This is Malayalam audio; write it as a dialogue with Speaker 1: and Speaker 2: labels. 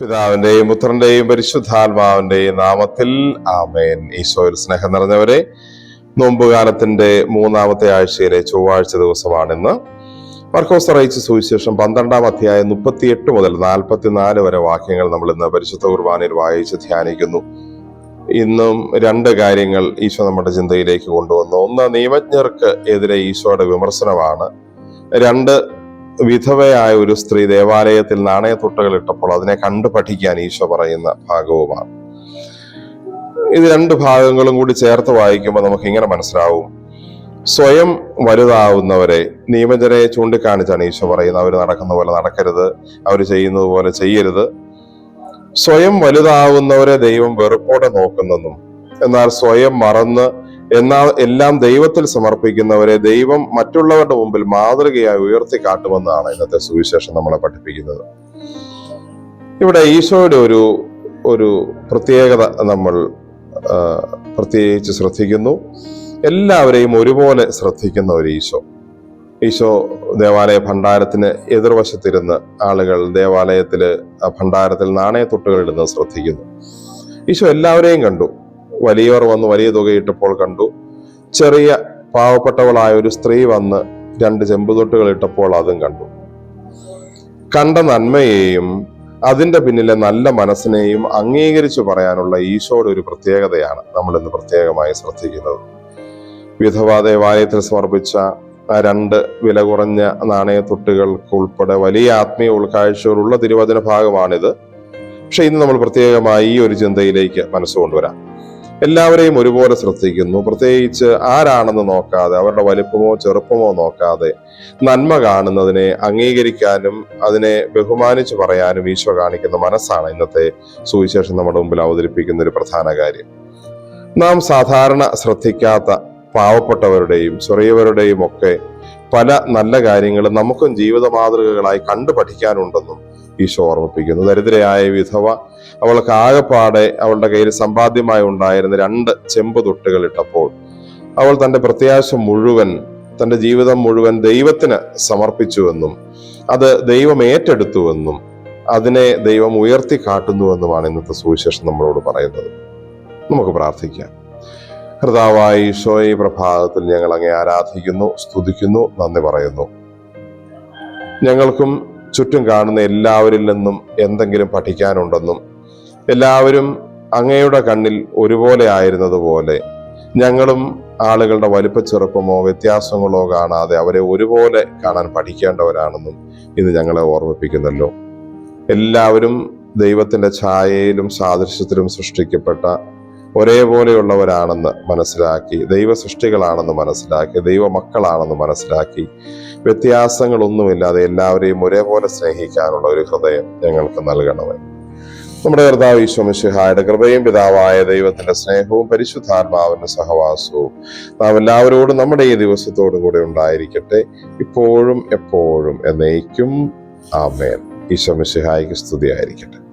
Speaker 1: പിതാവിന്റെയും പുത്രന്റെയും പരിശുദ്ധാത്മാവിന്റെയും നാമത്തിൽ ആമേൻ. ഈശോയിൽ സ്നേഹം നിറഞ്ഞവരെ നോമ്പുകാലത്തിന്റെ മൂന്നാമത്തെ ആഴ്ചയിലെ ചൊവ്വാഴ്ച ദിവസമാണിന്ന്. മർക്കോസ് അറിയിച്ച സുവിശേഷം പന്ത്രണ്ടാം അധ്യായം മുപ്പത്തിയെട്ട് മുതൽ നാൽപ്പത്തിനാല് വരെ വാക്യങ്ങൾ നമ്മൾ ഇന്ന് പരിശുദ്ധ കുർബാനയിൽ വായിച്ച് ധ്യാനിക്കുന്നു. ഇന്നും രണ്ട് കാര്യങ്ങൾ ഈശോ നമ്മുടെ ചിന്തയിലേക്ക് കൊണ്ടുവന്നു. ഒന്ന് നിയമജ്ഞർക്ക് എതിരെ ഈശോയുടെ വിമർശനമാണ്. രണ്ട് വിധവയായ ഒരു സ്ത്രീ ദേവാലയത്തിൽ നാണയത്തൊട്ടുകൾ ഇട്ടപ്പോൾ അതിനെ കണ്ടു പഠിക്കാൻ ഈശോ പറയുന്ന ഭാഗവുമാണ്. ഇത് രണ്ട് ഭാഗങ്ങളും കൂടി ചേർത്ത് വായിക്കുമ്പോൾ നമുക്ക് ഇങ്ങനെ മനസ്സിലാവും. സ്വയം വലുതാവുന്നവരെ നിയമജനയെ ചൂണ്ടിക്കാണിച്ചാണ് ഈശോ പറയുന്നത്. അവർ നടക്കുന്ന പോലെ നടക്കരുത്. അവർ ചെയ്യുന്നത് പോലെ ചെയ്യരുത്. സ്വയം വലുതാവുന്നവരെ ദൈവം വെറുപ്പോടെ നോക്കുന്നെന്നും എന്നാൽ സ്വയം മറന്ന് എന്നാൽ എല്ലാം ദൈവത്തിൽ സമർപ്പിക്കുന്നവരെ ദൈവം മറ്റുള്ളവരുടെ മുമ്പിൽ മാതൃകയായി ഉയർത്തി കാട്ടുമെന്നാണ് ഇന്നത്തെ സുവിശേഷം നമ്മളെ പഠിപ്പിക്കുന്നത്. ഇവിടെ ഈശോയുടെ ഒരു ഒരു പ്രത്യേകത നമ്മൾ പ്രത്യേകിച്ച് ശ്രദ്ധിക്കുന്നു. എല്ലാവരെയും ഒരുപോലെ ശ്രദ്ധിക്കുന്ന ഒരു ഈശോ. ഈശോ ദേവാലയ ഭണ്ഡാരത്തിന് എതിർവശത്തിരുന്ന് ആളുകൾ ദേവാലയത്തിൽ ഭണ്ഡാരത്തിൽ നാണയത്തൊട്ടുകൾ ശ്രദ്ധിക്കുന്നു. ഈശോ എല്ലാവരെയും കണ്ടു. വലിയവർ വന്ന് വലിയ തുകയിട്ടപ്പോൾ കണ്ടു. ചെറിയ പാവപ്പെട്ടവളായ ഒരു സ്ത്രീ വന്ന് രണ്ട് ചെമ്പുതൊട്ടുകൾ ഇട്ടപ്പോൾ അതും കണ്ടു. കണ്ട നന്മയെയും അതിന്റെ പിന്നിലെ നല്ല മനസ്സിനെയും അംഗീകരിച്ചു പറയാനുള്ള ഈശോയുടെ ഒരു പ്രത്യേകതയാണ് നമ്മൾ ഇന്ന് പ്രത്യേകമായി ശ്രദ്ധിക്കുന്നത്. വിധവാ ദേവാലയത്തിൽ സമർപ്പിച്ച ആ രണ്ട് വില കുറഞ്ഞ നാണയത്തൊട്ടുകൾക്ക് ഉൾപ്പെടെ വലിയ ആത്മീയ ഉൾക്കാഴ്ചകളുള്ള തിരുവചന ഭാഗമാണിത്. പക്ഷെ ഇന്ന് നമ്മൾ പ്രത്യേകമായി ഈ ഒരു ചിന്തയിലേക്ക് മനസ്സുകൊണ്ടുവരാം എല്ലാവരെയും ഒരുപോലെ ശ്രദ്ധിക്കുന്നു. പ്രത്യേകിച്ച് ആരാണെന്ന് നോക്കാതെ അവരുടെ വലിപ്പമോ ചെറുപ്പമോ നോക്കാതെ നന്മ കാണുന്നതിനെ അംഗീകരിക്കാനും അതിനെ ബഹുമാനിച്ചു പറയാനും ഈശോ കാണിക്കുന്ന മനസ്സാണ് ഇന്നത്തെ സുവിശേഷം നമ്മുടെ മുമ്പിൽ അവതരിപ്പിക്കുന്ന ഒരു പ്രധാന കാര്യം. നാം സാധാരണ ശ്രദ്ധിക്കാത്ത പാവപ്പെട്ടവരുടെയും ചെറിയവരുടെയും ഒക്കെ പല നല്ല കാര്യങ്ങളും നമുക്കും ജീവിത മാതൃകകളായി കണ്ടു പഠിക്കാനുണ്ടെന്നും ഈശോ ഓർമ്മിപ്പിക്കുന്നു. ദരിദ്രയായ വിധവ അവൾക്ക് ആകെപ്പാടെ അവളുടെ കയ്യിൽ സമ്പാദ്യമായി ഉണ്ടായിരുന്ന രണ്ട് ചെമ്പ് തൊട്ടുകൾ ഇട്ടപ്പോൾ അവൾ തന്റെ പ്രത്യാശ മുഴുവൻ തന്റെ ജീവിതം മുഴുവൻ ദൈവത്തിന് സമർപ്പിച്ചുവെന്നും അത് ദൈവം ഏറ്റെടുത്തുവെന്നും അതിനെ ദൈവം ഉയർത്തി കാട്ടുന്നുവെന്നുമാണ് ഇന്നത്തെ സുവിശേഷം നമ്മളോട് പറയുന്നത്. നമുക്ക് പ്രാർത്ഥിക്കാം. കർത്താവായ ഈശോയെ പ്രഭാതത്തിൽ ഞങ്ങൾ അങ്ങേ ആരാധിക്കുന്നു സ്തുതിക്കുന്നു നന്ദി പറയുന്നു. ഞങ്ങൾക്കും ചുറ്റും കാണുന്ന എല്ലാവരിൽ നിന്നും എന്തെങ്കിലും പഠിക്കാനുണ്ടെന്നും എല്ലാവരും അങ്ങയുടെ കണ്ണിൽ ഒരുപോലെ ആയിരുന്നതുപോലെ ഞങ്ങളും ആളുകളുടെ വലിപ്പ ചെറുപ്പമോ വ്യത്യാസങ്ങളോ കാണാതെ അവരെ ഒരുപോലെ കാണാൻ പഠിക്കേണ്ടവരാണെന്നും ഇത് ഞങ്ങളെ ഓർമ്മിപ്പിക്കുന്നല്ലോ. എല്ലാവരും ദൈവത്തിന്റെ ഛായയിലും സാദൃശ്യത്തിലും സൃഷ്ടിക്കപ്പെട്ട ഒരേപോലെയുള്ളവരാണെന്ന് മനസ്സിലാക്കി ദൈവ സൃഷ്ടികളാണെന്ന് മനസ്സിലാക്കി ദൈവ മക്കളാണെന്ന് മനസ്സിലാക്കി. വ്യത്യാസങ്ങളൊന്നുമില്ലാതെ എല്ലാവരെയും ഒരേപോലെ സ്നേഹിക്കാനുള്ള ഒരു ഹൃദയം ഞങ്ങൾക്ക് നൽകണമേ. നമ്മുടെ കർത്താവ് ഈശ്വമിശിഹായുടെ കൃപയും പിതാവായ ദൈവത്തിന്റെ സ്നേഹവും പരിശുദ്ധാത്മാവിന്റെ സഹവാസവും നാം എല്ലാവരോടും നമ്മുടെ ഈ ദിവസത്തോടു കൂടെ ഉണ്ടായിരിക്കട്ടെ. ഇപ്പോഴും എപ്പോഴും എന്നേക്കും ആമേൻ. ഈശ്വമിശിഹായിക്ക് സ്തുതിയായിരിക്കട്ടെ.